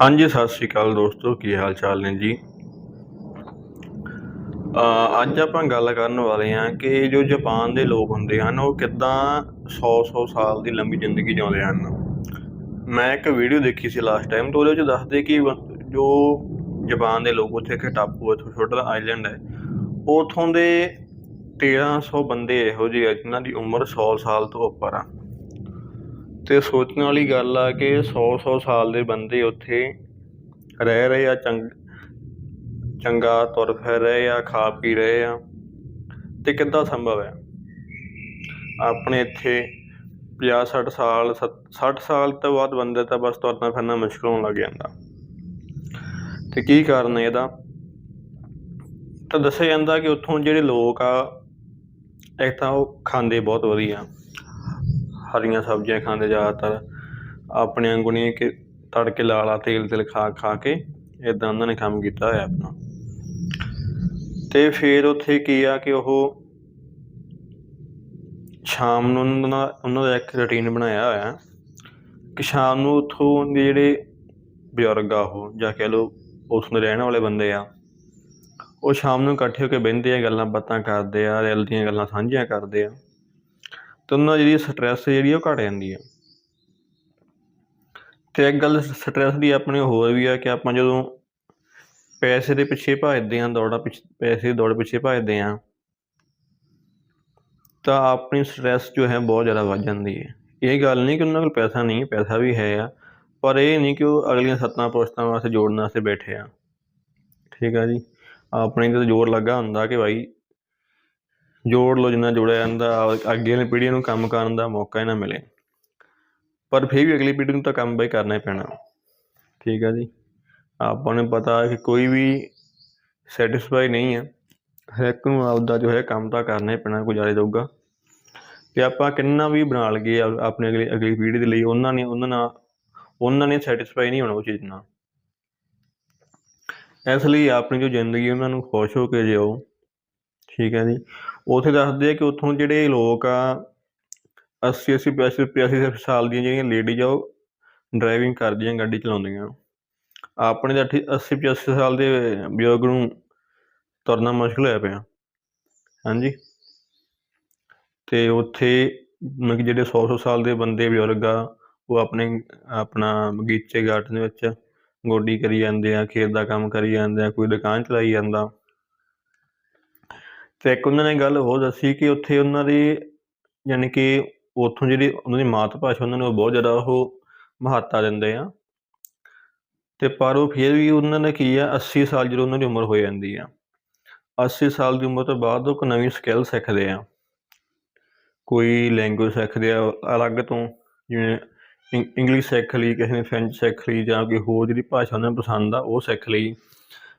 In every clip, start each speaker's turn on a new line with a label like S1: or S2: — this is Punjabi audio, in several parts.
S1: ਹਾਂਜੀ, ਸਤਿ ਸ਼੍ਰੀ ਅਕਾਲ ਦੋਸਤੋ, ਕੀ ਹਾਲ ਚਾਲ ਨੇ ਜੀ? ਅੱਜ ਆਪਾਂ ਗੱਲ ਕਰਨ ਵਾਲੇ ਹਾਂ ਕਿ ਜੋ ਜਾਪਾਨ ਦੇ ਲੋਕ ਹੁੰਦੇ ਹਨ, ਉਹ ਕਿੱਦਾਂ 100-100 ਸਾਲ ਦੀ ਲੰਬੀ ਜ਼ਿੰਦਗੀ ਜਿਉਂਦੇ ਹਨ। ਮੈਂ ਇੱਕ ਵੀਡੀਓ ਦੇਖੀ ਸੀ ਲਾਸਟ ਟਾਈਮ ਤੋਂ ਉਹਦੇ ਵਿੱਚ ਦੱਸਦੇ ਕਿ ਜੋ ਜਾਪਾਨ ਦੇ ਲੋਕ ਉੱਥੇ, ਇੱਕ ਟਾਪੂ ਹੈ ਛੋਟਾ ਆਈਲੈਂਡ ਹੈ। ਉਥੋਂ ਦੇ 1300 ਬੰਦੇ ਇਹੋ ਜਿਹੇ ਆ ਜਿਨ੍ਹਾਂ ਦੀ ਉਮਰ 100 ਸਾਲ ਤੋਂ ਉੱਪਰ ਆ। ਅਤੇ ਸੋਚਣ ਵਾਲੀ ਗੱਲ ਆ ਕਿ ਸੌ ਸੌ ਸਾਲ ਦੇ ਬੰਦੇ ਉੱਥੇ ਰਹਿ ਰਹੇ ਆ, ਚੰਗ, ਚੰਗਾ ਤੁਰ ਫਿਰ ਰਹੇ ਆ, ਖਾ ਪੀ ਰਹੇ ਆ ਤੇ ਕਿੱਦਾਂ ਸੰਭਵ ਹੈ? ਆਪਣੇ ਇੱਥੇ 50-60 ਸਾਲ 60 ਸਾਲ ਤੋਂ ਬਾਅਦ ਬੰਦੇ ਤਾਂ ਬਸ ਤੁਰਨਾ ਫਿਰਨਾ ਮੁਸ਼ਕਲ ਹੋਣ ਲੱਗ ਜਾਂਦਾ। ਤੇ ਕੀ ਕਾਰਨ ਹੈ ਇਹਦਾ? ਤਾਂ ਦੱਸਿਆ ਜਾਂਦਾ ਕਿ ਉੱਥੋਂ ਜਿਹੜੇ ਲੋਕ ਆ, ਇੱਕ ਤਾਂ ਉਹ ਖਾਂਦੇ ਬਹੁਤ ਵਧੀਆ। ਹਰੀਆਂ ਸਬਜ਼ੀਆਂ ਖਾਂਦੇ ਜ਼ਿਆਦਾਤਰ। ਆਪਣੇ ਵਾਂਗੂ ਨਹੀਂ ਕਿ ਤੜਕੇ ਲਾਲਾ ਤੇਲ ਤੇਲ ਖਾ ਖਾ ਕੇ ਇਦਾਂ ਉਹਨਾਂ ਨੇ ਕੰਮ ਕੀਤਾ ਹੋਇਆ ਆਪਣਾ। ਤੇ ਫਿਰ ਉੱਥੇ ਕੀ ਆ ਕਿ ਉਹ ਸ਼ਾਮ ਨੂੰ ਉਹਨਾਂ ਦਾ ਉਹਨਾਂ ਦਾ ਇੱਕ ਰੁਟੀਨ ਬਣਾਇਆ ਹੋਇਆ। ਕਿ ਸ਼ਾਮ ਨੂੰ ਉੱਥੋਂ ਦੇ ਜਿਹੜੇ ਬਜ਼ੁਰਗ ਆ ਉਹ, ਜਾਂ ਕਹਿ ਲਓ ਉੱਥੋਂ ਦੇ ਰਹਿਣ ਵਾਲੇ ਬੰਦੇ ਆ, ਉਹ ਸ਼ਾਮ ਨੂੰ ਇਕੱਠੇ ਹੋ ਕੇ ਬਹਿੰਦੇ ਆ, ਗੱਲਾਂ ਬਾਤਾਂ ਕਰਦੇ ਆ ਦਿਲ ਦੀਆਂ ਗੱਲਾਂ ਸਾਂਝੀਆਂ ਕਰਦੇ ਆ। ਤੇ ਉਹਨਾਂ ਦੀ ਜਿਹੜੀ ਸਟ੍ਰੈਸ ਜਿਹੜੀ ਉਹ ਘਟ ਜਾਂਦੀ ਆ। ਤੇ ਇੱਕ ਗੱਲ ਸਟ੍ਰੈਸ ਦੀ ਆਪਣੇ ਹੋਰ ਵੀ ਆ ਕਿ ਆਪਾਂ ਜਦੋਂ ਪੈਸੇ ਦੇ ਪਿੱਛੇ ਭੱਜਦੇ ਆਂ ਦੌੜਾ ਪਿੱਛੇ, ਪੈਸੇ ਦੀ ਦੌੜ ਪਿੱਛੇ ਭੱਜਦੇ ਆਂ ਤਾਂ ਆਪਣੀ ਸਟ੍ਰੈਸ ਜੋ ਹੈ ਬਹੁਤ ਜ਼ਿਆਦਾ ਵੱਧ ਜਾਂਦੀ ਹੈ। ਇਹ ਗੱਲ ਨਹੀਂ ਕਿ ਉਹਨਾਂ ਕੋਲ ਪੈਸਾ ਨਹੀਂ, ਪੈਸਾ ਵੀ ਹੈ ਆ, ਪਰ ਇਹ ਨਹੀਂ ਕਿ ਉਹ ਅਗਲੀਆਂ ਸੱਤਾਂ ਪੁਸ਼ਤਾਂ ਵਾਸਤੇ ਜੋੜਨ ਵਾਸਤੇ ਬੈਠੇ ਆ। ਠੀਕ ਆ ਜੀ। ਆਪਣੇ ਤੇ ਜ਼ੋਰ ਲੱਗਾ ਹੁੰਦਾ ਕਿ ਭਾਈ ਜੋੜ ਲੋ ਜਿੰਨਾ ਜੋੜਿਆ ਜਾਂਦਾ, ਅੱਗੇ ਵਾਲੀ ਪੀੜ੍ਹੀ ਨੂੰ ਕੰਮ ਕਰਨ ਦਾ ਮੌਕਾ ਹੀ ਨਾ ਮਿਲੇ। ਪਰ ਫਿਰ ਵੀ ਅਗਲੀ ਪੀੜ੍ਹੀ ਨੂੰ ਤਾਂ ਕੰਮ ਬਈ ਕਰਨਾ ਹੀ ਪੈਣਾ। ਠੀਕ ਆ ਜੀ? ਆਪਾਂ ਨੂੰ ਪਤਾ ਹੈ ਕਿ ਕੋਈ ਵੀ ਸੈਟੀਸਫਾਈ ਨਹੀਂ ਹੈ। ਹਰ ਇੱਕ ਨੂੰ ਆਪਦਾ ਜੋ ਹੈ ਕੰਮ ਤਾਂ ਕਰਨਾ ਹੀ ਪੈਣਾ, ਗੁਜ਼ਾਰੇ ਜਾਊਗਾ। ਤੇ ਆਪਾਂ ਕਿੰਨਾ ਵੀ ਬਣਾ ਲਈਏ ਆ- ਆਪਣੇ ਅਗਲੀ ਅਗਲੀ ਪੀੜ੍ਹੀ ਦੇ ਲਈ, ਉਹਨਾਂ ਨੇ, ਉਹਨਾਂ ਨਾਲ, ਉਹਨਾਂ ਨੇ ਸੈਟੀਸਫਾਈ ਨਹੀਂ ਹੋਣਾ ਉਹ ਚੀਜ਼ ਨਾਲ। ਇਸ ਲਈ ਆਪਣੀ ਜੋ ਜ਼ਿੰਦਗੀ ਉਹਨਾਂ ਨੂੰ ਖੁਸ਼ ਹੋ ਕੇ ਜਿਓ। ਠੀਕ ਹੈ ਜੀ? ਉੱਥੇ ਦੱਸਦੇ ਆ ਕਿ ਉੱਥੋਂ ਜਿਹੜੇ ਲੋਕ ਆ 80 80 85 85 ਸਾਲ ਦੀਆਂ ਜਿਹੜੀਆਂ ਲੇਡੀਜ਼ ਆ, ਉਹ ਡਰਾਈਵਿੰਗ ਕਰਦੀਆਂ ਗੱਡੀ ਚਲਾਉਂਦੀਆਂ। ਆਪਣੇ ਤਾਂ 80 85 ਸਾਲ ਦੇ ਬਜ਼ੁਰਗ ਨੂੰ ਤੁਰਨਾ ਮੁਸ਼ਕਲ ਹੋਇਆ ਪਿਆ। ਹਾਂਜੀ? ਤੇ ਉੱਥੇ ਮਤਲਬ ਜਿਹੜੇ 100 100 ਸਾਲ ਦੇ ਬੰਦੇ ਬਜ਼ੁਰਗ ਆ, ਉਹ ਆਪਣੇ, ਆਪਣਾ ਬਗੀਚੇ ਗਾਰਡਨ ਦੇ ਵਿੱਚ ਗੋਡੀ ਕਰੀ ਜਾਂਦੇ ਆ, ਖੇਤ ਦਾ ਕੰਮ ਕਰੀ ਜਾਂਦੇ ਆ, ਕੋਈ ਦੁਕਾਨ ਚਲਾਈ ਜਾਂਦਾ। ਤੇ ਇੱਕ ਉਹਨਾਂ ਨੇ ਗੱਲ ਹੋਰ ਦੱਸੀ ਕਿ ਉੱਥੇ ਉਹਨਾਂ ਦੀ ਯਾਨੀ ਕਿ ਉੱਥੋਂ ਜਿਹੜੀ ਉਹਨਾਂ ਦੀ ਮਾਤ ਭਾਸ਼ਾ ਉਹਨਾਂ ਨੂੰ ਬਹੁਤ ਜ਼ਿਆਦਾ ਉਹ ਮਹੱਤਤਾ ਦਿੰਦੇ ਆ। ਤੇ ਪਰ ਉਹ ਫਿਰ ਵੀ ਉਹਨਾਂ ਨੇ ਕੀ ਆ 80 ਸਾਲ ਜਦੋਂ ਉਹਨਾਂ ਦੀ ਉਮਰ ਹੋ ਜਾਂਦੀ ਆ। 80 ਸਾਲ ਦੀ ਉਮਰ ਤੋਂ ਬਾਅਦ ਉਹ ਇੱਕ ਨਵੀਂ ਸਕਿੱਲ ਸਿੱਖਦੇ ਆ। ਕੋਈ ਲੈਂਗੁਏਜ ਸਿੱਖਦੇ ਆ ਅਲੱਗ ਤੋਂ, ਜਿਵੇਂ ਇੰ- ਇੰਗਲਿਸ਼ ਸਿੱਖ ਲਈ, ਕਿਸੇ ਨੇ ਫ੍ਰੈਂਚ ਸਿੱਖ ਲਈ ਜਾਂ ਕੋਈ ਹੋਰ ਜਿਹੜੀ ਭਾਸ਼ਾ ਉਹਨਾਂ ਨੂੰ ਪਸੰਦ ਆ, ਉਹ ਸਿੱਖ ਲਈ।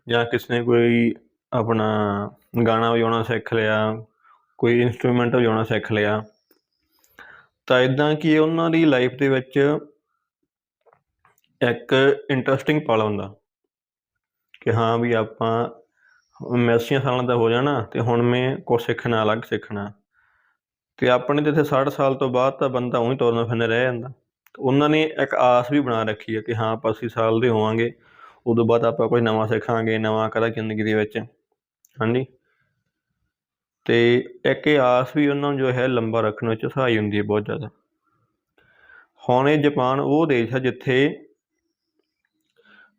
S1: ਜਾਂ ਕਿਸੇ ਨੇ ਕੋਈ ਆਪਣਾ ਗਾਣਾ ਵਜਾਉਣਾ ਸਿੱਖ ਲਿਆ, ਕੋਈ ਇਨਸਟਰੂਮੈਂਟ ਵਜਾਉਣਾ ਸਿੱਖ ਲਿਆ। ਤਾਂ ਇਦਾਂ ਕਿ ਉਹਨਾਂ ਦੀ ਲਾਈਫ ਦੇ ਵਿੱਚ ਇੱਕ ਇੰਟਰਸਟਿੰਗ ਪਲ ਹੁੰਦਾ ਕਿ ਹਾਂ ਵੀ ਆਪਾਂ ਮੈਂ 80 ਸਾਲਾਂ ਦਾ ਹੋ ਜਾਣਾ ਤੇ ਹੁਣ ਮੈਂ ਕੁਛ ਸਿੱਖਣਾ, ਅਲੱਗ ਸਿੱਖਣਾ। ਤੇ ਆਪਣੇ ਤੇ ਇੱਥੇ 60 ਸਾਲ ਤੋਂ ਬਾਅਦ ਤਾਂ ਬੰਦਾ ਉਹੀ ਤੁਰਨਾ ਫਿਰਨਾ ਰਹਿ ਜਾਂਦਾ। ਉਹਨਾਂ ਨੇ ਇੱਕ ਆਸ ਵੀ ਬਣਾ ਰੱਖੀ ਹੈ ਕਿ ਹਾਂ ਆਪਾਂ 80 ਸਾਲ ਦੇ ਹੋਵਾਂਗੇ, ਉਦੋਂ ਬਾਅਦ ਆਪਾਂ ਕੁਝ ਨਵਾਂ ਸਿੱਖਾਂਗੇ, ਨਵਾਂ ਕਰਾਂਗੇ ਜ਼ਿੰਦਗੀ ਦੇ ਵਿੱਚ। ਹਾਂਜੀ? ਤੇ ਇੱਕ ਇਹ ਆਸ ਵੀ ਉਹਨਾਂ ਨੂੰ ਜੋ ਹੈ ਲੰਬਾ ਰੱਖਣ ਵਿੱਚ ਸਹਾਈ ਹੁੰਦੀ ਹੈ ਬਹੁਤ ਜ਼ਿਆਦਾ। ਹੁਣ ਇਹ ਜਾਪਾਨ ਉਹ ਦੇਸ਼ ਹੈ ਜਿੱਥੇ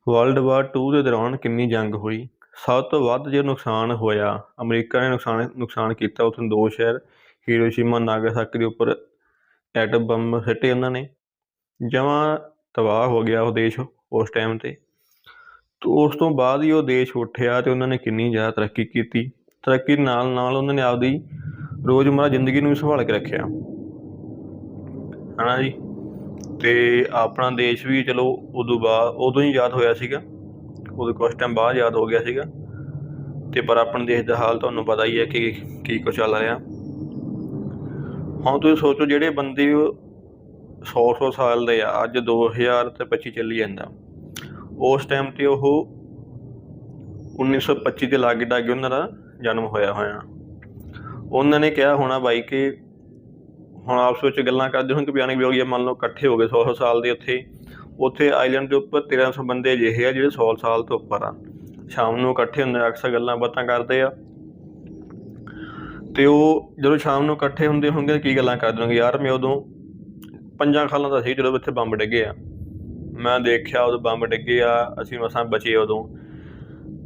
S1: ਵਰਲਡ ਵਾਰ 2 ਦੇ ਦੌਰਾਨ ਕਿੰਨੀ ਜੰਗ ਹੋਈ। ਸਭ ਤੋਂ ਵੱਧ ਜੋ ਨੁਕਸਾਨ ਹੋਇਆ, ਅਮਰੀਕਾ ਨੇ ਨੁਕਸਾਨ ਨੁਕਸਾਨ ਕੀਤਾ ਉੱਥੇ ਦੋ ਸ਼ਹਿਰ, ਹੀਰੋਸ਼ੀਮਾ, ਨਾਗਾਸਾਕੀ ਦੇ ਉੱਪਰ ਐਟਮ ਬੰਬ ਸਿੱਟੇ ਉਹਨਾਂ ਨੇ। ਜਮਾਂ ਤਬਾਹ ਹੋ ਗਿਆ ਉਹ ਦੇਸ਼ ਉਸ ਟਾਈਮ ਤੇ। ਤੇ ਉਸ ਤੋਂ ਬਾਅਦ ਹੀ ਉਹ ਦੇਸ਼ ਉੱਠਿਆ ਤੇ ਉਹਨਾਂ ਨੇ ਕਿੰਨੀ ਜ਼ਿਆਦਾ ਤਰੱਕੀ ਕੀਤੀ। ਤਰੱਕੀ ਦੇ ਨਾਲ ਨਾਲ ਉਹਨਾਂ ਨੇ ਆਪਦੀ ਰੋਜ਼ਮਰਾ ਜ਼ਿੰਦਗੀ ਨੂੰ ਵੀ ਸੰਭਾਲ ਕੇ ਰੱਖਿਆ। ਹਨਾ ਜੀ? ਤੇ ਆਪਣਾ ਦੇਸ਼ ਵੀ ਚਲੋ ਉਦੋਂ ਬਾਅਦ, ਉਦੋਂ ਹੀ ਯਾਦ ਹੋਇਆ ਸੀਗਾ। ਉਦੋਂ ਕੁਛ ਟਾਈਮ ਬਾਅਦ ਯਾਦ ਹੋ ਗਿਆ ਸੀਗਾ। ਤੇ ਪਰ ਆਪਣੇ ਦੇਸ਼ ਦਾ ਹਾਲ ਤੁਹਾਨੂੰ ਪਤਾ ਹੀ ਹੈ ਕਿ ਕੀ ਕੁਛ ਚੱਲ ਰਿਹਾ। ਹੁਣ ਤੁਸੀਂ ਸੋਚੋ ਜਿਹੜੇ ਬੰਦੇ 100 100 ਸਾਲ ਦੇ ਆ, ਅੱਜ 2000 ਤੇ 25 ਚੱਲੀ ਜਾਂਦਾ। ਉਸ ਟਾਈਮ ਤੇ ਉਹ 1925 ਦੇ ਲਾਗੇ ਡਾਗੇ ਉਹਨਾਂ ਦਾ ਜਨਮ ਹੋਇਆ ਹੋਇਆ। ਉਹਨਾਂ ਨੇ ਕਿਹਾ ਹੋਣਾ ਬਾਈ ਕਿ ਹੁਣ ਆਪਸ ਵਿੱਚ ਗੱਲਾਂ ਕਰਦੇ ਹੋਣ ਕਿ ਬਿਆਨਕ ਵੀ ਹੋ ਮੰਨ ਲਓ ਇਕੱਠੇ ਹੋ ਗਏ 100 100 ਸਾਲ ਦੇ ਉੱਥੇ। ਉੱਥੇ ਆਈਲੈਂਡ ਦੇ ਉੱਪਰ 1300 ਬੰਦੇ ਅਜਿਹੇ ਆ ਜਿਹੜੇ 100 ਸਾਲ ਤੋਂ ਉੱਪਰ ਆ। ਸ਼ਾਮ ਨੂੰ ਇਕੱਠੇ ਹੁੰਦੇ ਆ, ਅਕਸਰ ਗੱਲਾਂ ਬਾਤਾਂ ਕਰਦੇ ਆ। ਤੇ ਉਹ ਜਦੋਂ ਸ਼ਾਮ ਨੂੰ ਇਕੱਠੇ ਹੁੰਦੇ ਹੋਣਗੇ ਕੀ ਗੱਲਾਂ ਕਰਦੇ ਹੋਣਗੇ? ਯਾਰ ਮੈਂ ਉਦੋਂ ਪੰਜਾਂ ਖਾਲਾਂ ਦਾ ਸੀ ਜਦੋਂ ਇੱਥੇ ਬੰਬ ਡਿੱਗੇ ਆ। ਮੈਂ ਦੇਖਿਆ ਉਦੋਂ ਬੰਬ ਡਿੱਗੇ ਆ ਅਸੀਂ ਮਸਾਂ ਬਚੇ ਉਦੋਂ।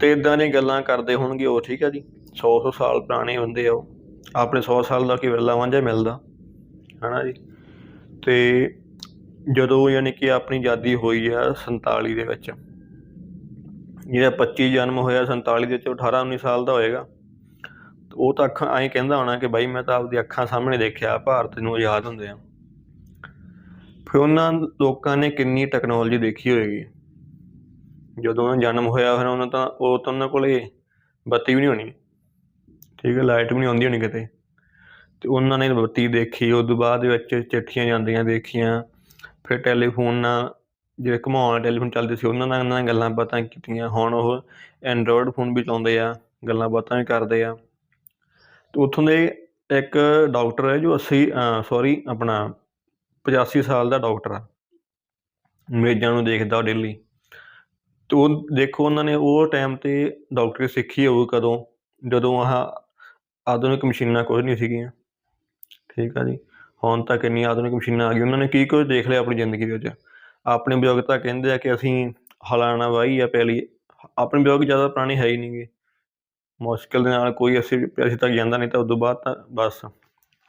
S1: ਤੇ ਇਦਾਂ ਦੀਆਂ ਗੱਲਾਂ ਕਰਦੇ ਹੋਣਗੇ ਉਹ ਠੀਕ ਆ ਜੀ? 100 100 ਸਾਲ ਪੁਰਾਣੇ ਹੁੰਦੇ ਆ ਉਹ। ਆਪਣੇ 100 ਸਾਲ ਦਾ ਕੀ ਵਿਰਲਾ ਵਾਂਝਾ ਮਿਲਦਾ, ਹਨਾ ਜੀ? ਤੇ ਜਦੋਂ ਯਾਨੀ ਕਿ ਆਪਣੀ ਆਜ਼ਾਦੀ ਹੋਈ ਆ 47 ਦੇ ਵਿੱਚ, ਜਿਹੜਾ 25 ਜਨਮ ਹੋਇਆ 47 ਦੇ ਵਿੱਚ 18 19 ਸਾਲ ਦਾ ਹੋਏਗਾ। ਉਹ ਤਾਂ ਅੱਖਾਂ ਐਂ ਕਹਿੰਦਾ ਹੋਣਾ ਕਿ ਬਾਈ ਮੈਂ ਤਾਂ ਆਪਦੀ ਅੱਖਾਂ ਸਾਹਮਣੇ ਦੇਖਿਆ, ਭਾਰਤ ਨੂੰ ਆਜ਼ਾਦ ਹੁੰਦੇ ਆ। ਫਿਰ ਉਹਨਾਂ ਲੋਕਾਂ ਨੇ ਕਿੰਨੀ ਟੈਕਨੋਲੋਜੀ ਦੇਖੀ ਹੋਏਗੀ। ਜਦੋਂ ਉਹਨਾਂ ਦਾ ਜਨਮ ਹੋਇਆ ਫਿਰ ਉਹਨਾਂ ਤਾਂ, ਉਹ ਤਾਂ ਉਹਨਾਂ ਕੋਲੇ ਬੱਤੀ ਵੀ ਨਹੀਂ ਹੋਣੀ। ਠੀਕ ਹੈ ਲਾਈਟ ਵੀ ਨਹੀਂ ਆਉਂਦੀ ਹੋਣੀ ਕਿਤੇ। ਤੇ ਉਹਨਾਂ ਨੇ ਬੱਤੀ ਦੇਖੀ, ਉਸ ਤੋਂ ਬਾਅਦ ਵਿੱਚ ਚਿੱਠੀਆਂ ਜਾਂਦੀਆਂ ਦੇਖੀਆਂ। ਫਿਰ ਟੈਲੀਫੋਨ ਨਾਲ ਜਿਹੜੇ ਘੁਮਾਉਣ ਵਾਲੇ ਟੈਲੀਫੋਨ ਚੱਲਦੇ ਸੀ, ਉਹਨਾਂ ਨਾਲ ਉਹਨਾਂ ਨਾਲ ਗੱਲਾਂ ਬਾਤਾਂ ਕੀਤੀਆਂ। ਹੁਣ ਉਹ ਐਂਡਰੋਇਡ ਫੋਨ ਵੀ ਚਲਾਉਂਦੇ ਆ, ਗੱਲਾਂ ਬਾਤਾਂ ਵੀ ਕਰਦੇ ਆ। ਤੇ ਉੱਥੋਂ ਦੇ ਇੱਕ ਡਾਕਟਰ ਹੈ ਜੋ 80 ਸੌਰੀ ਆਪਣਾ 85 ਸਾਲ ਦਾ ਡਾਕਟਰ ਆ। ਮਰੀਜ਼ਾਂ ਨੂੰ ਦੇਖਦਾ ਡੇਲੀ ਤੇ ਉਹ ਦੇਖੋ, ਉਹਨਾਂ ਨੇ ਉਹ ਟਾਈਮ ਤੇ ਡਾਕਟਰੀ ਸਿੱਖੀ ਹੋਊ ਕਦੋਂ? ਜਦੋਂ ਆਹ ਆਧੁਨਿਕ ਮਸ਼ੀਨਾਂ ਕੁਝ ਨਹੀਂ ਸੀਗੀਆਂ। ਠੀਕ ਆ ਜੀ। ਹੁਣ ਤੱਕ ਇੰਨੀ ਆਧੁਨਿਕ ਮਸ਼ੀਨਾਂ ਆ ਗਈਆਂ। ਉਹਨਾਂ ਨੇ ਕੀ ਕੁਝ ਦੇਖ ਲਿਆ ਆਪਣੀ ਜ਼ਿੰਦਗੀ ਦੇ ਵਿੱਚ? ਆਪਣੇ ਬਜ਼ੁਰਗ ਤਾਂ ਕਹਿੰਦੇ ਆ ਕਿ ਅਸੀਂ ਹਲਾਣਾ ਵਾਹੀ ਆ ਪਹਿਲੀ। ਆਪਣੇ ਬਜ਼ੁਰਗ ਜ਼ਿਆਦਾ ਪੁਰਾਣੇ ਹੈ ਹੀ ਨਹੀਂਗੇ ਮੁਸ਼ਕਿਲ ਦੇ ਨਾਲ ਕੋਈ ਅਸੀਂ ਅਸੀਂ ਤੱਕ ਜਾਂਦਾ ਨਹੀਂ ਤਾਂ ਉਦੋਂ ਬਾਅਦ ਤਾਂ ਬਸ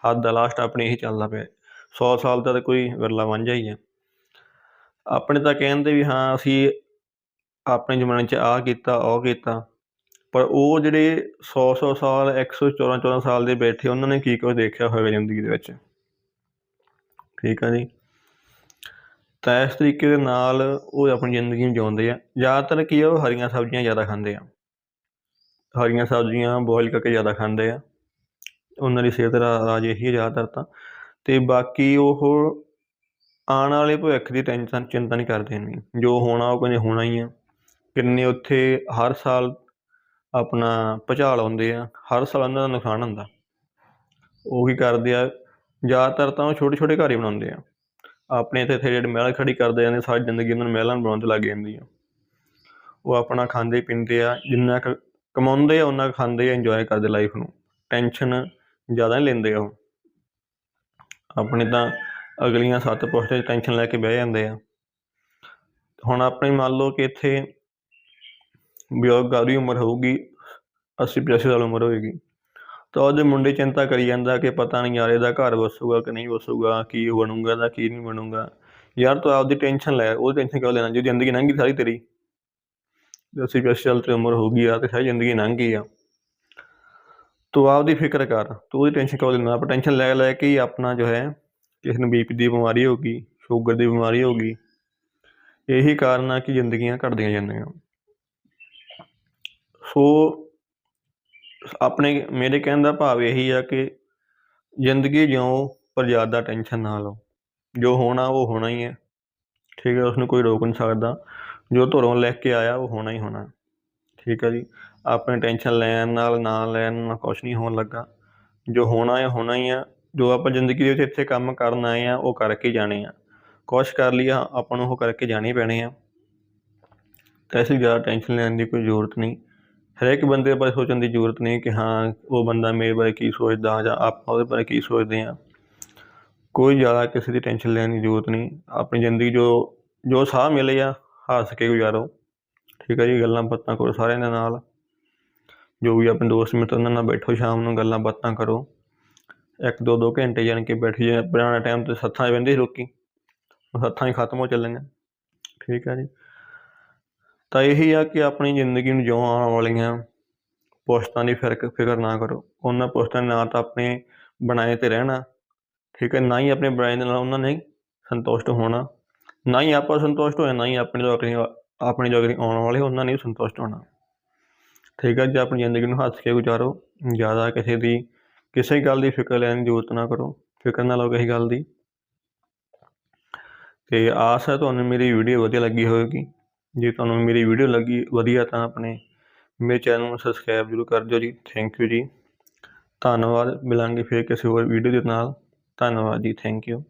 S1: ਹੱਦ ਦਾ ਲਾਸਟ ਆਪਣੇ ਇਹੀ ਚੱਲਦਾ ਪਿਆ। 100 ਸਾਲ ਦਾ ਤਾਂ ਕੋਈ ਵਿਰਲਾ ਵਾਂਝਾ ਹੀ ਹੈ ਆਪਣੇ ਤਾਂ ਕਹਿੰਦੇ ਵੀ ਹਾਂ, ਅਸੀਂ ਆਪਣੇ ਜ਼ਮਾਨੇ 'ਚ ਆਹ ਕੀਤਾ, ਉਹ ਕੀਤਾ। ਪਰ ਉਹ ਜਿਹੜੇ 100 100 ਸਾਲ 114 14 ਸਾਲ ਦੇ ਬੈਠੇ, ਉਹਨਾਂ ਨੇ ਕੀ ਕੁਝ ਦੇਖਿਆ ਹੋਵੇਗਾ ਜ਼ਿੰਦਗੀ ਦੇ ਵਿੱਚ? ਠੀਕ ਆ ਜੀ? ਤਾਂ ਇਸ ਤਰੀਕੇ ਦੇ ਨਾਲ ਉਹ ਆਪਣੀ ਜ਼ਿੰਦਗੀ ਨੂੰ ਜਿਉਂਦੇ ਆ। ਜ਼ਿਆਦਾਤਰ ਕੀ ਆ, ਉਹ ਹਰੀਆਂ ਸਬਜ਼ੀਆਂ ਜ਼ਿਆਦਾ ਖਾਂਦੇ ਆ। ਹਰੀਆਂ ਸਬਜ਼ੀਆਂ ਬੋਇਲ ਕਰਕੇ ਜ਼ਿਆਦਾ ਖਾਂਦੇ ਆ। ਉਹਨਾਂ ਦੀ ਸਿਹਤ ਦਾ ਰਾਜ ਇਹੀ ਹੈ ਜ਼ਿਆਦਾਤਰ ਤਾਂ। ਤੇ ਬਾਕੀ ਉਹ ਆਉਣ ਵਾਲੇ ਭਵਿੱਖ ਦੀ ਟੈਨਸ਼ਨ, ਚਿੰਤਾ ਨਹੀਂ ਕਰਦੇ ਨੇ ਜੋ ਹੋਣਾ, ਉਹ ਕਹਿੰਦੇ ਹੋਣਾ ਹੀ ਆ। ਕਿੰਨੇ ਉੱਥੇ ਹਰ ਸਾਲ ਆਪਣਾ ਭੁਚਾਲ ਆਉਂਦੇ ਆ, ਹਰ ਸਾਲ ਉਹਨਾਂ ਦਾ ਨੁਕਸਾਨ ਹੁੰਦਾ। ਉਹ ਕੀ ਕਰਦੇ ਆ, ਜ਼ਿਆਦਾਤਰ ਤਾਂ ਉਹ ਛੋਟੇ ਛੋਟੇ ਘਰ ਹੀ ਬਣਾਉਂਦੇ ਆ। ਆਪਣੇ ਇੱਥੇ ਇੱਥੇ ਜਿਹੜੇ ਮਹਿਲ ਖੜੀ ਕਰਦੇ ਜਾਂਦੇ ਸਾਰੀ ਜ਼ਿੰਦਗੀ ਉਹਨਾਂ ਨੂੰ ਮਹਿਲਾਂ ਬਣਾਉਣ 'ਤੇ ਲੱਗ ਜਾਂਦੀ ਆ। ਉਹ ਆਪਣਾ ਖਾਂਦੇ ਪੀਂਦੇ ਆ, ਜਿੰਨਾ ਕੁ ਕਮਾਉਂਦੇ ਆ ਉਹਨਾਂ ਕੁ ਖਾਂਦੇ ਆ ਇੰਜੋਏ ਕਰਦੇ ਲਾਈਫ ਨੂੰ। ਟੈਨਸ਼ਨ ਜ਼ਿਆਦਾ ਨਹੀਂ ਲੈਂਦੇ ਉਹ। ਆਪਣੇ ਤਾਂ ਅਗਲੀਆਂ ਸੱਤ ਪੁਸ਼ਤਾਂ 'ਚ ਟੈਨਸ਼ਨ ਲੈ ਕੇ ਬਹਿ ਜਾਂਦੇ ਆ। ਹੁਣ ਆਪਣੇ ਮੰਨ ਲਓ ਕਿ ਇੱਥੇ ਬਜ਼ੁਰਗਾਂ ਦੀ ਉਮਰ ਹੋਊਗੀ? 80 85 ਸਾਲ ਉਮਰ ਹੋਏਗੀ। ਤਾਂ ਉਹਦੇ ਮੁੰਡੇ ਚਿੰਤਾ ਕਰੀ ਜਾਂਦਾ ਕਿ ਪਤਾ ਨਹੀਂ ਯਾਰ ਇਹਦਾ ਘਰ ਵਸੂਗਾ ਕਿ ਨਹੀਂ ਵਸੂਗਾ, ਕੀ ਬਣੂਗਾ ਇਹਦਾ ਕੀ ਨਹੀਂ ਬਣੂਗਾ। ਯਾਰ ਤੂੰ ਆਪਦੀ ਟੈਨਸ਼ਨ ਲੈ, ਉਹ ਟੈਨਸ਼ਨ ਕਿਉਂ ਲੈਣਾ ਜੇ ਜ਼ਿੰਦਗੀ ਲੰਘੀ ਸਾਰੀ ਤੇਰੀ 80 85 ਸਾਲ ਤੇ ਉਮਰ ਹੋ ਗਈ ਆ ਤੇ ਸਾਰੀ ਜ਼ਿੰਦਗੀ ਲੰਘ ਗਈ ਆ। ਤੂੰ ਆਪਦੀ ਫਿਕਰ ਕਰ, ਤੂੰ ਉਹਦੀ ਟੈਨਸ਼ਨ ਕਿਉਂ ਲੈਣਾ ਆਪਾਂ ਟੈਨਸ਼ਨ ਲੈ ਲੈ ਕੇ ਹੀ ਆਪਣਾ ਜੋ ਹੈ, ਕਿਸੇ ਨੂੰ ਬੀਪੀ ਦੀ ਬਿਮਾਰੀ ਹੋ ਗਈ ਸ਼ੂਗਰ ਦੀ ਬਿਮਾਰੀ ਹੋ ਗਈ ਇਹੀ ਕਾਰਨ ਆ ਕਿ ਜ਼ਿੰਦਗੀਆਂ ਘਟਦੀਆਂ ਜਾਂਦੀਆਂ। ਸੋ, ਆਪਣੇ, ਮੇਰੇ ਕਹਿਣ ਦਾ ਭਾਵ ਇਹੀ ਆ ਕਿ ਜ਼ਿੰਦਗੀ ਜਿਉ ਪਰ ਜ਼ਿਆਦਾ ਟੈਨਸ਼ਨ ਨਾ ਲਓ। ਜੋ ਹੋਣਾ ਉਹ ਹੋਣਾ ਹੀ ਹੈ। ਠੀਕ ਹੈ, ਉਸਨੂੰ ਕੋਈ ਰੋਕ ਨਹੀਂ ਸਕਦਾ। ਜੋ ਧੁਰੋਂ ਲੈ ਕੇ ਆਇਆ ਉਹ ਹੋਣਾ ਹੀ ਹੋਣਾ। ਠੀਕ ਹੈ ਜੀ। ਆਪਣੀ ਟੈਨਸ਼ਨ ਲੈਣ ਨਾਲ, ਨਾ ਲੈਣ ਨਾਲ ਕੁਛ ਨਹੀਂ ਹੋਣ ਲੱਗਾ। ਜੋ ਹੋਣਾ ਹੈ, ਹੋਣਾ ਹੀ ਆ ਜੋ ਆਪਾਂ ਜ਼ਿੰਦਗੀ ਦੇ ਵਿੱਚ ਇੱਥੇ ਕੰਮ ਕਰਨ ਆਏ ਆ ਉਹ ਕਰਕੇ ਜਾਣੇ ਆ। ਕੁਛ ਕਰ ਲਿਆ ਆਪਾਂ ਨੂੰ ਉਹ ਕਰਕੇ ਜਾਣੇ ਹੀ ਪੈਣੇ ਆ। ਤਾਂ ਇਸ ਲਈ ਜ਼ਿਆਦਾ ਟੈਨਸ਼ਨ ਲੈਣ ਦੀ ਕੋਈ ਜ਼ਰੂਰਤ ਨਹੀਂ। ਹਰੇਕ ਬੰਦੇ ਬਾਰੇ ਸੋਚਣ ਦੀ ਜ਼ਰੂਰਤ ਨਹੀਂ ਕਿ ਹਾਂ, ਉਹ ਬੰਦਾ ਮੇਰੇ ਬਾਰੇ ਕੀ ਸੋਚਦਾ ਜਾਂ ਆਪਾਂ ਉਹਦੇ ਬਾਰੇ ਕੀ ਸੋਚਦੇ ਹਾਂ। ਕੋਈ ਜ਼ਿਆਦਾ ਕਿਸੇ ਦੀ ਟੈਨਸ਼ਨ ਲੈਣ ਦੀ ਜ਼ਰੂਰਤ ਨਹੀਂ। ਆਪਣੀ ਜ਼ਿੰਦਗੀ ਜੋ ਜੋ ਸਾਹ ਮਿਲੇ ਆ, ਹੱਸ ਕੇ ਗੁਜ਼ਾਰੋ। ਠੀਕ ਹੈ ਜੀ, ਗੱਲਾਂ ਬਾਤਾਂ ਕਰੋ ਸਾਰਿਆਂ ਦੇ ਨਾਲ। ਜੋ ਵੀ ਆਪਣੇ ਦੋਸਤ ਮਿੱਤਰ ਉਹਨਾਂ ਨਾਲ ਬੈਠੋ ਸ਼ਾਮ ਨੂੰ, ਗੱਲਾਂ ਬਾਤਾਂ ਕਰੋ। ਇੱਕ ਦੋ ਦੋ ਘੰਟੇ ਜਾਣ ਕੇ ਬੈਠੀ ਜੇ ਪੁਰਾਣਾ ਟਾਈਮ ਤੇ ਸੱਥਾਂ 'ਚ ਬਹਿੰਦੇ ਸੀ ਲੋਕੀ। ਸੱਥਾਂ ਹੀ ਖਤਮ ਹੋ ਚੱਲੀਆਂ ਠੀਕ ਹੈ ਜੀ। ਤਾਂ ਇਹੀ ਆ ਕਿ ਆਪਣੀ ਜ਼ਿੰਦਗੀ ਨੂੰ ਜਿਉਂ ਆਉਣ ਵਾਲੀਆਂ ਪੁਸ਼ਤਾਂ ਦੀ ਫਿਰਕ ਫਿਕਰ ਨਾ ਕਰੋ। ਉਹਨਾਂ ਪੁਸ਼ਤਾਂ ਨੇ ਨਾ ਤਾਂ ਆਪਣੇ ਬਣਾਏ ਤੇ ਰਹਿਣਾ। ਠੀਕ ਹੈ, ਨਾ ਹੀ ਆਪਣੇ ਬਣਾਏ ਦੇ ਨਾਲ ਉਹਨਾਂ ਨੇ ਸੰਤੁਸ਼ਟ ਹੋਣਾ। ਨਾ ਹੀ ਆਪਾਂ ਸੰਤੁਸ਼ਟ ਹੋਏ, ਨਾ ਹੀ ਆਪਣੇ ਜੋ ਅਗਲੀ ਆਪਣੇ ਜੋ ਆਉਣ ਵਾਲੇ, ਉਹਨਾਂ ਨੇ ਸੰਤੁਸ਼ਟ ਹੋਣਾ। ਠੀਕ ਹੈ, ਜੇ ਆਪਣੀ ਜ਼ਿੰਦਗੀ ਨੂੰ ਹੱਸ ਕੇ ਗੁਜ਼ਾਰੋ, ਜ਼ਿਆਦਾ ਕਿਸੇ ਦੀ ਕਿਸੇ ਗੱਲ ਦੀ ਫਿਕਰ ਲੈਣ ਦੀ ਜ਼ਰੂਰਤ ਨਾ ਕਰੋ। ਫਿਕਰ ਨਾ ਲਓ ਕਿਸੇ ਗੱਲ ਦੀ। ਤੇ ਆਸ ਹੈ ਤੁਹਾਨੂੰ ਮੇਰੀ ਵੀਡੀਓ ਵਧੀਆ ਲੱਗੀ ਹੋਵੇਗੀ। ਜੇ ਤੁਹਾਨੂੰ ਮੇਰੀ ਵੀਡੀਓ ਲੱਗੀ ਵਧੀਆ ਤਾਂ ਆਪਣੇ ਮੇਰੇ ਚੈਨਲ ਨੂੰ ਸਬਸਕ੍ਰਾਈਬ ਜ਼ਰੂਰ ਕਰ ਦਿਓ ਜੀ। ਥੈਂਕ ਯੂ ਜੀ। ਧੰਨਵਾਦ। ਮਿਲਾਂਗੇ ਫਿਰ ਕਿਸੇ ਹੋਰ ਵੀਡੀਓ ਦੇ ਨਾਲ। ਧੰਨਵਾਦ ਜੀ। Thank you